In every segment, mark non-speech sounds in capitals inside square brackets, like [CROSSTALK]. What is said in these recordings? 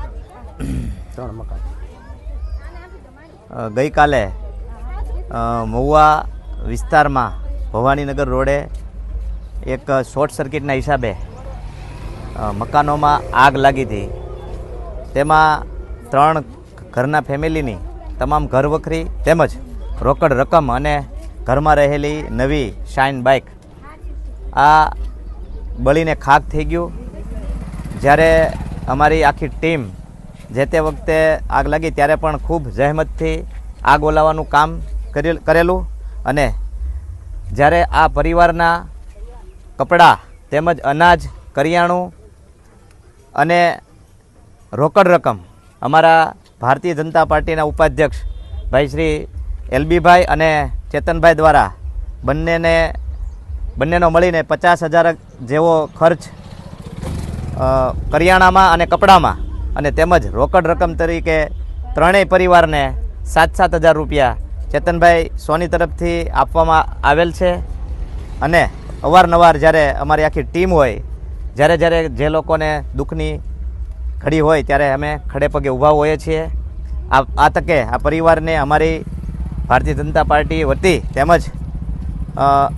[COUGHS] ત્રણ મકાન. ગઈકાલે મહુવા વિસ્તારમાં ભવાનીનગર રોડે એક શોર્ટ સર્કિટના હિસાબે મકાનોમાં આગ લાગી હતી. તેમાં ત્રણ ઘરના ફેમિલીની તમામ ઘર વખરી તેમજ રોકડ રકમ અને ઘરમાં રહેલી નવી શાઇન બાઇક આ બળીને ખાક થઈ ગયું. જ્યારે અમારી આખી ટીમ જે તે વખતે આગ લાગી ત્યારે પણ ખૂબ જહેમતથી આગ ઓલાવવાનું કામ કરેલ- અને જ્યારે આ પરિવારના કપડાં તેમજ અનાજ, કરિયાણું અને રોકડ રકમ અમારા ભારતીય જનતા પાર્ટીના ઉપાધ્યક્ષ ભાઈ શ્રી એલબીભાઈ અને ચેતનભાઈ દ્વારા બંનેને, બંનેનો મળીને પચાસ હજાર જેવો ખર્ચ કરિયાણામાં અને કપડામાં અને તેમજ રોકડ રકમ તરીકે ત્રણેય પરિવારને સાત સાત હજાર રૂપિયા ચેતનભાઈ સોની તરફથી આપવામાં આવેલ છે. અને અવારનવાર જ્યારે અમારી આખી ટીમ હોય, જ્યારે જ્યારે જે લોકોને દુઃખની ઘડી હોય ત્યારે અમે ખડે પગે ઊભા હોઈએ છીએ. આ આ તકે આ પરિવારને અમારી ભારતીય જનતા પાર્ટી વતી તેમજ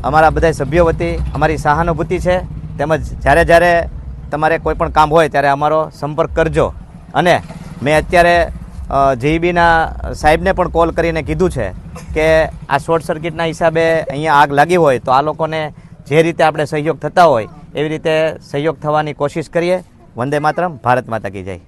અમારા બધા સભ્યો વતી અમારી સહાનુભૂતિ છે. તેમજ જ્યારે જ્યારે તમારે કોઈ પણ કામ હોય ત્યારે અમારો સંપર્ક કરજો. અને મેં અત્યારે જીઈબીના સાહેબને પણ કોલ કરીને કીધું છે કે આ શોર્ટ સર્કિટના હિસાબે અહીંયા આગ લાગી હોય તો આ લોકોને જે રીતે આપણે સહયોગ થતા હોય એવી રીતે સહયોગ થવાની કોશિશ કરીએ. વંદે માતરમ, ભારત માતા કી જય.